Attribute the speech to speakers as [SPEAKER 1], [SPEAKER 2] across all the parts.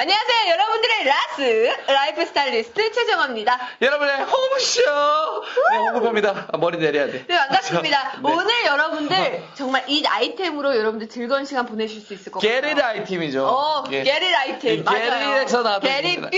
[SPEAKER 1] 안녕하세요. 여러분들의 라스 라이프 스타일리스트 최정화입니다.
[SPEAKER 2] 여러분의 홍쇼! 네, 홍보입니다. 아, 머리 내려야 돼.
[SPEAKER 1] 네, 반갑습니다.
[SPEAKER 2] 네.
[SPEAKER 1] 오늘 여러분들 정말 이 아이템으로 여러분들 즐거운 시간 보내실 수 있을 것 같아요.
[SPEAKER 2] 게릿 아이템이죠.
[SPEAKER 1] 어,
[SPEAKER 2] 예.
[SPEAKER 1] 게릿 아이템. 맞아요.
[SPEAKER 2] 게릿에서 나왔던
[SPEAKER 1] 게릿 뷰.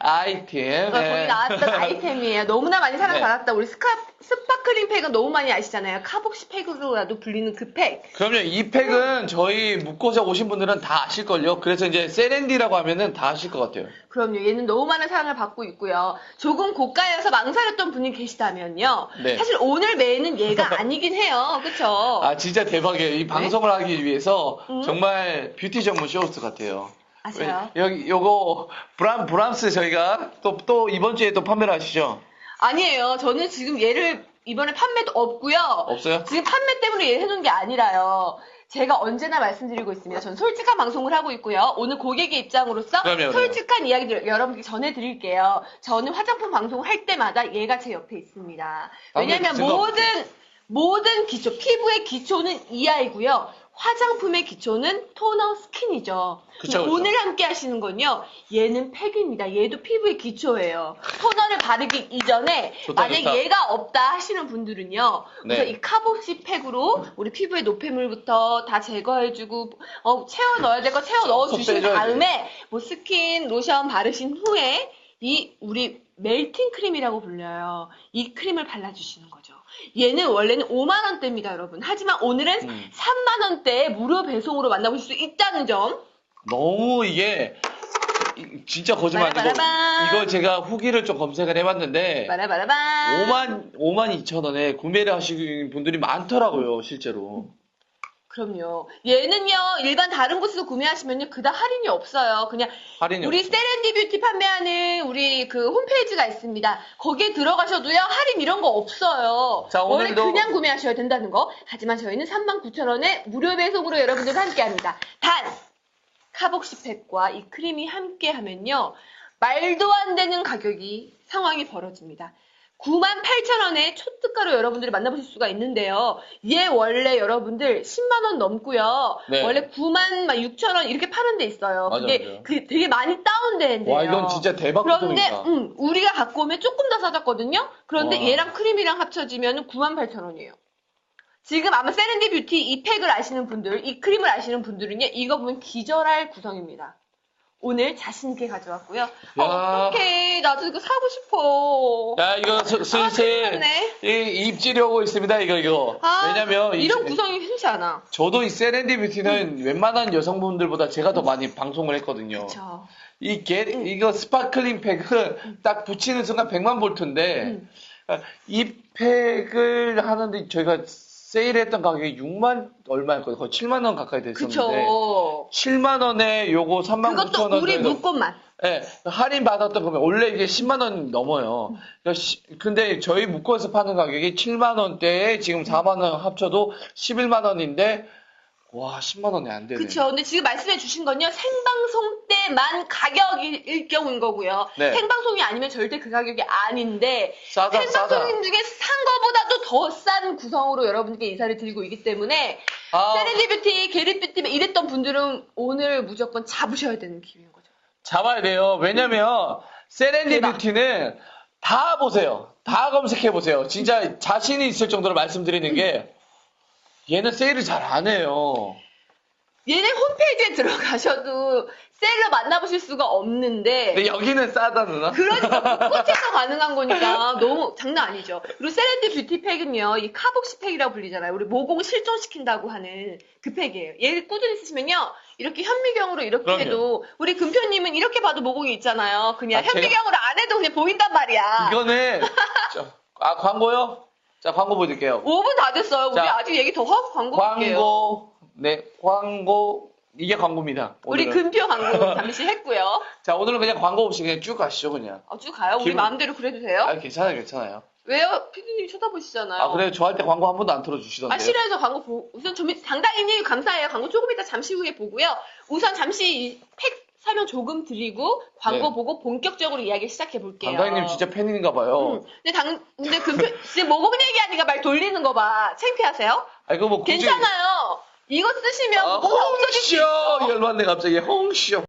[SPEAKER 2] 아이템.
[SPEAKER 1] 어, 거기 나왔던 아이템이에요. 너무나 많이 사랑받았다. 우리 스카, 스파클링 팩은 너무 많이 아시잖아요. 카복시 팩으로라도 불리는 그 팩.
[SPEAKER 2] 그럼요. 이 팩은 저희 묶고자 오신 분들은 다 아실걸요. 그래서 이제 세렌디라고 하면은 다 아실 것 같아요.
[SPEAKER 1] 그럼요. 얘는 너무 많은 사랑을 받고 있고요. 조금 고가여서 망설였던 분이 계시다면요.
[SPEAKER 2] 네.
[SPEAKER 1] 사실 오늘 매는 얘가 아니긴 해요. 그쵸?
[SPEAKER 2] 아, 진짜 대박이에요. 이 방송을 하기 위해서
[SPEAKER 1] 음?
[SPEAKER 2] 정말 뷰티 전문 쇼호스트 같아요.
[SPEAKER 1] 아세요?
[SPEAKER 2] 왜- 여기, 요거, 브람, 브람스 저희가 또, 또 이번 주에 또 판매를 하시죠?
[SPEAKER 1] 아니에요. 저는 지금 얘를 이번에 판매도 없고요.
[SPEAKER 2] 없어요?
[SPEAKER 1] 지금 판매 때문에 얘 해놓은 게 아니라요. 제가 언제나 말씀드리고 있습니다. 전 솔직한 방송을 하고 있고요. 오늘 고객의 입장으로서
[SPEAKER 2] 그럼요, 그럼요.
[SPEAKER 1] 솔직한 이야기들 여러분께 전해드릴게요. 저는 화장품 방송을 할 때마다 얘가 제 옆에 있습니다. 왜냐하면 모든 모든 기초, 피부의 기초는 이하이고요. 화장품의 기초는 토너 스킨이죠.
[SPEAKER 2] 그쵸, 그쵸.
[SPEAKER 1] 오늘 함께 하시는 건요. 얘는 팩입니다. 얘도 피부의 기초예요. 토너를 바르기 이전에
[SPEAKER 2] 좋다,
[SPEAKER 1] 만약
[SPEAKER 2] 좋다.
[SPEAKER 1] 얘가 없다 하시는 분들은요.
[SPEAKER 2] 네.
[SPEAKER 1] 우선 이 카복시 팩으로 우리 피부의 노폐물부터 다 제거해주고 어, 채워 넣어야 될 거 채워 넣어 주신
[SPEAKER 2] 빼줘야 돼.
[SPEAKER 1] 다음에 뭐 스킨 로션 바르신 후에 이 우리 멜팅 크림이라고 불려요. 이 크림을 발라주시는 거죠. 얘는 원래는 5만 원대입니다, 여러분. 하지만 오늘은
[SPEAKER 2] 음.
[SPEAKER 1] 3만 원대에 무료 배송으로 만나보실 수 있다는 점.
[SPEAKER 2] 너무 이게 이- 진짜 거짓말 아니고. 이거 제가 후기를 좀 검색을 해봤는데
[SPEAKER 1] 바라바라밤.
[SPEAKER 2] 5만 5만 2천 원에 구매를 하시는 분들이 많더라고요 실제로
[SPEAKER 1] 그럼요. 얘는요, 일반 다른 곳에서 구매하시면요, 그닥 할인이 없어요. 그냥
[SPEAKER 2] 할인이
[SPEAKER 1] 우리. 세렌디 뷰티 판매하는 우리 그 홈페이지가 있습니다. 거기에 들어가셔도요, 할인 이런 거 없어요.
[SPEAKER 2] 자,
[SPEAKER 1] 원래
[SPEAKER 2] 오늘도-
[SPEAKER 1] 그냥 구매하셔야 된다는 거. 하지만 저희는 39,000원에 무료 배송으로 여러분들과 함께 합니다. 단, 카복시 팩과 이 크림이 함께 하면요, 말도 안 되는 가격이 상황이 벌어집니다. 98,000원에 초특가로 여러분들이 만나보실 수가 있는데요. 얘 원래 여러분들 10만원 넘고요.
[SPEAKER 2] 네.
[SPEAKER 1] 원래 9만 6천원 이렇게 파는 데 있어요.
[SPEAKER 2] 맞아요,
[SPEAKER 1] 그게
[SPEAKER 2] 맞아요.
[SPEAKER 1] 그 되게 많이 다운되는데요.
[SPEAKER 2] 와 이건 진짜 대박
[SPEAKER 1] 그런데 음, 우리가 갖고 오면 조금 더 싸졌거든요. 그런데
[SPEAKER 2] 와.
[SPEAKER 1] 얘랑 크림이랑 합쳐지면 98,000원이에요. 지금 아마 세렌디 뷰티 이 팩을 아시는 분들, 이 크림을 아시는 분들은요, 이거 보면 기절할 구성입니다. 오늘 자신 있게 가져왔고요. 어,
[SPEAKER 2] 야.
[SPEAKER 1] 어떡해. 나도 이거 사고 싶어.
[SPEAKER 2] 야 이거 스-
[SPEAKER 1] 아,
[SPEAKER 2] 슬슬. 이 입질이 오고 있습니다 이거 이거
[SPEAKER 1] 아,
[SPEAKER 2] 왜냐면 이-
[SPEAKER 1] 이런 구성이 흔치 않아.
[SPEAKER 2] 저도 이 세렌디 뷰티는 웬만한 여성분들보다 제가 더 많이 방송을 했거든요
[SPEAKER 1] 그쵸.
[SPEAKER 2] 이 게, 이거 스파클링 팩은 딱 붙이는 순간 100만 볼트인데
[SPEAKER 1] 음.
[SPEAKER 2] 이 팩을 하는데 저희가 세일했던 가격이 6만 얼마였거든요. 거의 7만 원 가까이 됐었는데
[SPEAKER 1] 그쵸.
[SPEAKER 2] 7만 원에 요거 3만 9천
[SPEAKER 1] 그것도
[SPEAKER 2] 원
[SPEAKER 1] 우리
[SPEAKER 2] 정도
[SPEAKER 1] 묶음만.
[SPEAKER 2] 예, 할인 받았던 거면 원래 이게 10만 원 넘어요. 그러니까 시- 근데 저희 묶어서 파는 가격이 7만 원대에 지금 4만 원 합쳐도 11만 원인데 와 10만 원이 안 되네.
[SPEAKER 1] 그쵸. 근데 지금 말씀해 주신 건요, 생방송 때만 가격일 경우인 거고요.
[SPEAKER 2] 네.
[SPEAKER 1] 생방송이 아니면 절대 그 가격이 아닌데,
[SPEAKER 2] 싸다 싸다.
[SPEAKER 1] 생방송 중에 산 거보다도 더 싼 구성으로 여러분께 인사를 드리고 있기 때문에,
[SPEAKER 2] 아,
[SPEAKER 1] 세렌디 뷰티, 게릿 뷰티 이랬던 분들은 오늘 무조건 잡으셔야 되는 기회인 거죠.
[SPEAKER 2] 잡아야 돼요. 왜냐면 세렌디
[SPEAKER 1] 대박.
[SPEAKER 2] 뷰티는 다 보세요. 다 검색해 보세요. 진짜 자신이 있을 정도로 말씀드리는 게 얘는 세일을 잘 안 해요.
[SPEAKER 1] 얘네 홈페이지에 들어가셔도 셀러 만나보실 수가 없는데,
[SPEAKER 2] 근데 여기는 싸다 누나.
[SPEAKER 1] 그러니까 곳곳에서 가능한 거니까 너무 장난 아니죠. 그리고 세렌디 뷰티 팩은요, 이 카복시 팩이라고 불리잖아요. 우리 모공 실종시킨다고 하는 그 팩이에요. 얘를 꾸준히 쓰시면요, 이렇게 현미경으로 이렇게
[SPEAKER 2] 그럼요.
[SPEAKER 1] 해도 우리 금표님은 이렇게 봐도 모공이 있잖아요. 그냥
[SPEAKER 2] 아, 제가-
[SPEAKER 1] 현미경으로 안 해도 그냥 보인단 말이야.
[SPEAKER 2] 이거는 저- 아 광고요? 자 광고 보여드릴게요.
[SPEAKER 1] 5분 다 됐어요. 우리
[SPEAKER 2] 자,
[SPEAKER 1] 아직 얘기 더 하고 광고 할게요.
[SPEAKER 2] 광고 네 광고 이게 광고입니다.
[SPEAKER 1] 우리
[SPEAKER 2] 오늘은.
[SPEAKER 1] 금표 광고 잠시 했고요.
[SPEAKER 2] 자 오늘은 그냥 광고 없이 그냥 쭉 가시죠 그냥.
[SPEAKER 1] 어, 쭉 가요. 우리
[SPEAKER 2] 기분-
[SPEAKER 1] 마음대로 그래도 돼요?
[SPEAKER 2] 아 괜찮아요 괜찮아요.
[SPEAKER 1] 왜요? 피디님 쳐다보시잖아요.
[SPEAKER 2] 아 그래 저할 때 광고 한 번도 안 틀어주시던데.
[SPEAKER 1] 아, 싫어해서 광고 보, 우선 좀, 상당히 감사해요. 광고 조금 이따 잠시 후에 보고요. 우선 잠시 이팩 설명 조금 드리고 광고
[SPEAKER 2] 네.
[SPEAKER 1] 보고 본격적으로 이야기 시작해 볼게요.
[SPEAKER 2] 강다희님 진짜 팬인가 봐요.
[SPEAKER 1] 응. 근데 당, 근데 그, 표- 지금 모공 얘기하니까 말 돌리는 거 봐. 창피하세요?
[SPEAKER 2] 아 이거 뭐 굳이
[SPEAKER 1] 괜찮아요. 이거 쓰시면 다 없어질 수
[SPEAKER 2] 홍쇼
[SPEAKER 1] 있어.
[SPEAKER 2] 열받네 갑자기 홍쇼.